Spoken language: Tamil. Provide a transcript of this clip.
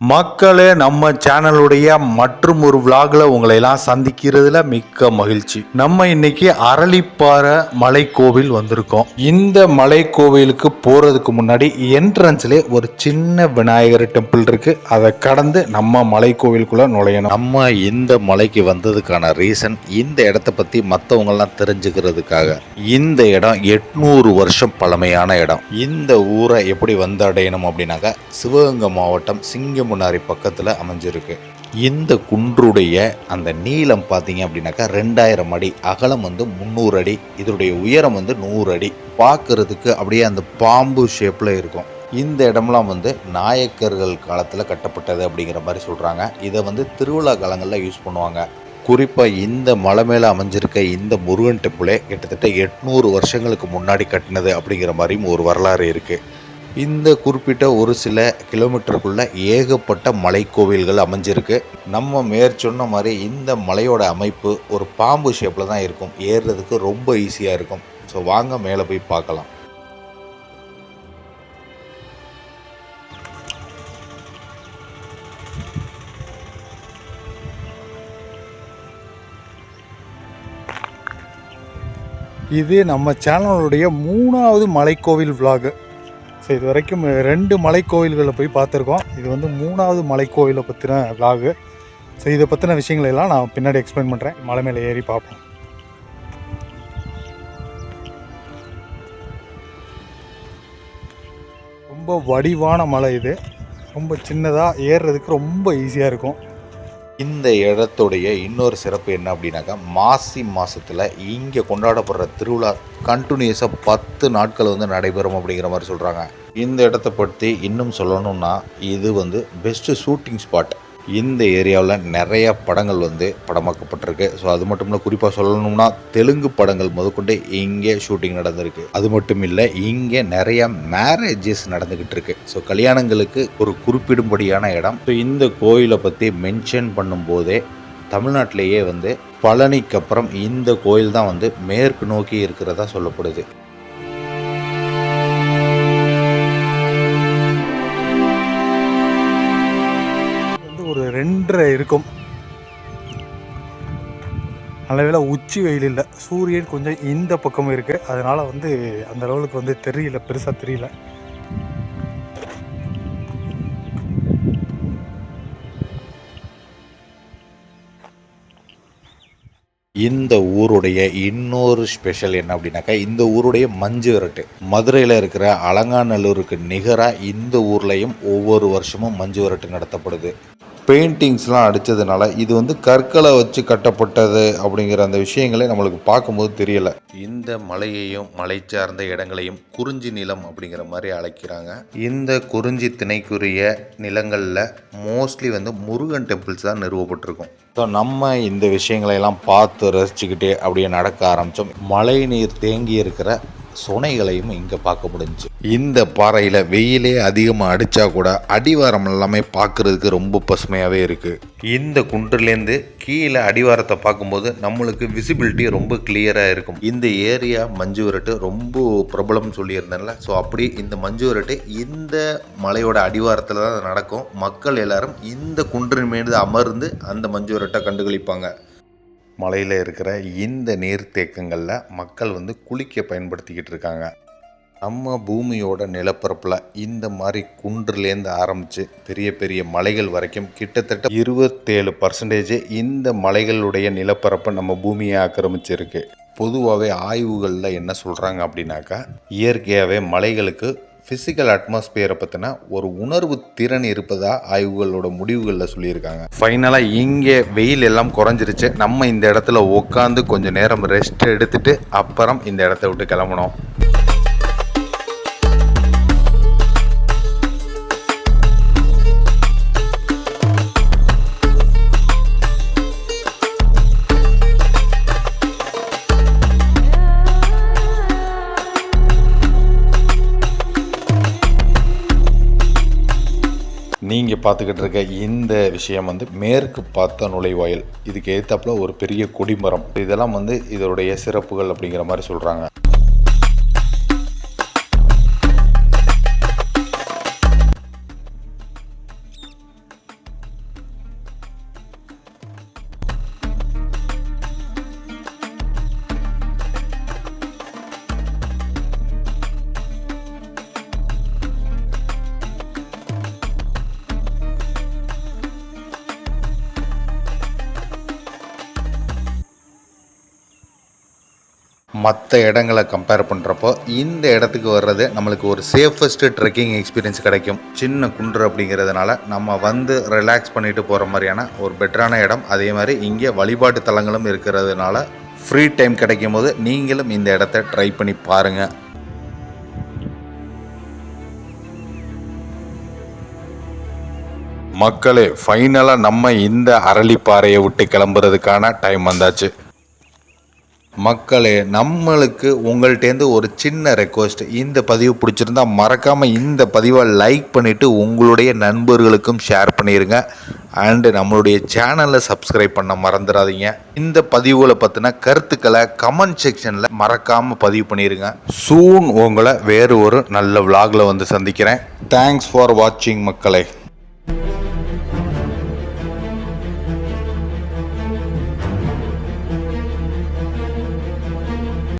மக்களே நம்ம சேனலுடைய மற்றும் ஒரு விளாகில் உங்களை எல்லாம் சந்திக்கிறதுல மிக்க மகிழ்ச்சி. நம்ம இன்னைக்கு அரளிப்பாறை மலை கோவில் வந்திருக்கோம். இந்த மலை கோவிலுக்கு முன்னாடி என்ட்ரன்ஸ்ல ஒரு சின்ன விநாயகர் டெம்பிள் இருக்கு. அதை கடந்து நம்ம மலைக்கோவிலுக்குள்ள நுழையணும். நம்ம இந்த மலைக்கு வந்ததுக்கான ரீசன் இந்த இடத்த பற்றி மற்றவங்கெல்லாம் தெரிஞ்சுக்கிறதுக்காக. இந்த இடம் எட்நூறு வருஷம் பழமையான இடம். இந்த ஊரை எப்படி வந்து அடையணும் அப்படின்னாக்கா சிவகங்கை மாவட்டம் முன்னாரி பக்கத்தில் அமைஞ்சிருக்கு. இந்த குன்றுடைய அந்த நீளம் பார்த்தீங்க அப்படின்னாக்கா ரெண்டாயிரம் அடி அகலம் வந்து முந்நூறு அடி இதனுடைய உயரம் வந்து நூறு அடி. பார்க்கறதுக்கு அப்படியே அந்த பாம்பு ஷேப்பில் இருக்கும். இந்த இடம்லாம் வந்து நாயக்கர்கள் காலத்தில் கட்டப்பட்டது அப்படிங்கிற மாதிரி சொல்கிறாங்க இதை வந்து திருவிழா காலங்களில் யூஸ் பண்ணுவாங்க. குறிப்பாக இந்த மலை மேலே அமைஞ்சிருக்க இந்த முருகன் டெம்பிளே கிட்டத்தட்ட எட்நூறு வருஷங்களுக்கு முன்னாடி கட்டினது அப்படிங்கிற மாதிரியும் ஒரு வரலாறு இருக்குது இந்த குறிப்பிட்ட ஒரு சில கிலோமீட்டருக்குள்ள ஏகப்பட்ட மலைக்கோவில்கள் அமைஞ்சிருக்கு. நம்ம மேற்சொன்ன மாதிரி இந்த மலையோட அமைப்பு ஒரு பாம்பு ஷேப்பில் தான் இருக்கும். ஏறுறதுக்கு ரொம்ப ஈஸியாக இருக்கும். ஸோ வாங்க மேலே போய் பார்க்கலாம். இது நம்ம சேனலுடைய மூணாவது மலைக்கோவில் விலாகு ஸோ இது வரைக்கும் ரெண்டு மலைக்கோவில்களை போய் பார்த்துருக்கோம். இது வந்து மூணாவது மலைக்கோயிலை பற்றின விலாகு ஸோ இதை பற்றின விஷயங்களை எல்லாம் நான் பின்னாடி எக்ஸ்பிளைன் பண்ணுறேன் மலை மேலே ஏறி பார்ப்போம். ரொம்ப வடிவான மலை இது. ரொம்ப சின்னதாக ஏறுறதுக்கு ரொம்ப ஈஸியாக இருக்கும். இந்த இடத்துடைய இன்னொரு சிறப்பு என்ன அப்படின்னாக்கா மாசி மாதத்தில் இங்கே கொண்டாடப்படுற திருவிழா கண்டினியூஸாக பத்து நாட்கள் வந்து நடைபெறும் அப்படிங்கிற மாதிரி சொல்கிறாங்க இந்த இடத்த பற்றி இன்னும் சொல்லணும்னா இது வந்து பெஸ்ட்டு ஷூட்டிங் ஸ்பாட் இந்த ஏரியாவில் நிறைய படங்கள் வந்து படமாக்கப்பட்டிருக்கு. ஸோ அது மட்டும் இல்லை குறிப்பாக சொல்லணும்னா தெலுங்கு படங்கள் முதற்கொண்டு இங்கே ஷூட்டிங் நடந்திருக்கு. அது மட்டும் இல்லை இங்கே நிறைய மேரேஜஸ் நடந்துக்கிட்டு இருக்கு ஸோ கல்யாணங்களுக்கு ஒரு குறிப்பிடும்படியான இடம். ஸோ இந்த கோயிலை பற்றி மென்ஷன் பண்ணும்போதே தமிழ்நாட்டிலேயே வந்து பழனிக்கு அப்புறம் இந்த கோயில் தான் வந்து மேற்கு நோக்கி இருக்கிறதா சொல்லப்படுது. ஒரு இருக்கும். நல்லவேளை உச்சி வெயில் இல்லை. சூரியன் கொஞ்சம் இந்த பக்கமும் இருக்குது அதனால் வந்து அந்த லெவலுக்கு வந்து தெரியல. பெருசாக தெரியல. இந்த ஊருடைய இன்னொரு ஸ்பெஷல் என்ன அப்படின்னாக்கா இந்த ஊருடைய மஞ்சு விரட்டு. மதுரையில் இருக்கிற அலங்காநல்லூருக்கு நிகராக இந்த ஊர்லேயும் ஒவ்வொரு வருஷமும் மஞ்சு விரட்டு நடத்தப்படுது. பெயிண்டிங்ஸ்லாம் அடித்ததுனால இது வந்து கற்களை வச்சு கட்டப்பட்டது அப்படிங்கிற அந்த விஷயங்களே நம்மளுக்கு பார்க்கும்போது தெரியல. இந்த மலையையும் மலை சார்ந்த இடங்களையும் குறிஞ்சி நிலம் அப்படிங்கிற மாதிரி அழைக்கிறாங்க. இந்த குறிஞ்சி திணைக்குரிய நிலங்களில் மோஸ்ட்லி வந்து முருகன் டெம்பிள்ஸ் தான் நிறுவப்பட்டிருக்கும். ஸோ நம்ம இந்த விஷயங்களை எல்லாம் பார்த்து ரசிச்சுக்கிட்டே அப்படியே நடக்க ஆரம்பித்தோம் மழை நீர் தேங்கி இருக்கிற சுனைகளையும் இங்கே பார்க்க முடிஞ்சுச்சு இந்த பாறையில் வெயிலே அதிகமாக அடித்தா கூட அடிவாரம் எல்லாமே பார்க்குறதுக்கு ரொம்ப பசுமையாகவே இருக்குது இந்த குன்றுலேருந்து கீழே அடிவாரத்தை பார்க்கும்போது நம்மளுக்கு விசிபிலிட்டி ரொம்ப கிளியராக இருக்கும். இந்த ஏரியா மஞ்சு விரட்டு ரொம்ப பிரபலம் சொல்லியிருந்தேன்ல. ஸோ அப்படி இந்த மஞ்சு விரட்டு இந்த மலையோட அடிவாரத்தில் தான் நடக்கும். மக்கள் எல்லாரும் இந்த குன்றின் மீது அமர்ந்து அந்த மஞ்சு விரட்டை கண்டுகளிப்பாங்க. மலையில் இருக்கிற இந்த நீர்த்தேக்கங்களில் மக்கள் வந்து குளிக்க பயன்படுத்திக்கிட்டு இருக்காங்க. நம்ம பூமியோட நிலப்பரப்பில் இந்த மாதிரி குன்றுலேருந்து ஆரம்பித்து பெரிய பெரிய மலைகள் வரைக்கும் கிட்டத்தட்ட இருபத்தேழு பர்சன்டேஜ் இந்த மலைகளுடைய நிலப்பரப்பை நம்ம பூமியை ஆக்கிரமிச்சிருக்கு. பொதுவாகவே ஆய்வுகளில் என்ன சொல்கிறாங்க அப்படின்னாக்கா இயற்கையாகவே மலைகளுக்கு ஃபிசிக்கல் அட்மாஸ்பியரை பற்றின ஒரு உணர்வு திறன் இருப்பதா ஆய்வுகளோட முடிவுகளில் சொல்லியிருக்காங்க. ஃபைனலாக இங்கே வெயில் எல்லாம் குறைஞ்சிருச்சு. நம்ம இந்த இடத்துல உட்காந்து கொஞ்சம் நேரம் ரெஸ்ட் எடுத்துட்டு அப்புறம் இந்த இடத்த விட்டு கிளம்பணும். நீங்கள் பார்த்துக்கிட்டு இருக்க இந்த விஷயம் வந்து மேற்கு பார்த்த நுழைவாயில். இதுக்கு ஏத்தாப்புல ஒரு பெரிய கொடிமரம். இதெல்லாம் வந்து இதோடைய சிறப்புகள் அப்படிங்கிற மாதிரி சொல்கிறாங்க மற்ற இடங்களை கம்பேர் பண்ணுறப்போ இந்த இடத்துக்கு வர்றது நம்மளுக்கு ஒரு சேஃபஸ்ட்டு ட்ரெக்கிங் எக்ஸ்பீரியன்ஸ் கிடைக்கும். சின்ன குன்று அப்படிங்கிறதுனால நம்ம வந்து ரிலாக்ஸ் பண்ணிட்டு போகிற மாதிரியான ஒரு பெட்டரான இடம். அதே மாதிரி இங்கே வழிபாட்டு தலங்களும் இருக்கிறதுனால ஃப்ரீ டைம் கிடைக்கும் போது நீங்களும் இந்த இடத்த ட்ரை பண்ணி பாருங்கள் மக்களே ஃபைனலாக நம்ம இந்த அரளிப்பாறையை விட்டு கிளம்புறதுக்கான டைம் வந்தாச்சு. மக்களே நம்மளுக்கு உங்கள்கிட்டேருந்து ஒரு சின்ன ரெக்வஸ்ட் இந்த பதிவு பிடிச்சிருந்தா மறக்காமல் இந்த பதிவை லைக் பண்ணிவிட்டு உங்களுடைய நண்பர்களுக்கும் ஷேர் பண்ணிடுங்க அண்டு நம்மளுடைய சேனலை சப்ஸ்கிரைப் பண்ண மறந்துடாதீங்க இந்த பதிவுகளை பற்றின கருத்துக்களை கமெண்ட் செக்ஷனில் மறக்காமல் பதிவு பண்ணிடுங்க சூன் உங்களை வேறு ஒரு நல்ல விலாகில் வந்து சந்திக்கிறேன். தேங்க்ஸ் ஃபார் வாட்சிங் மக்களே.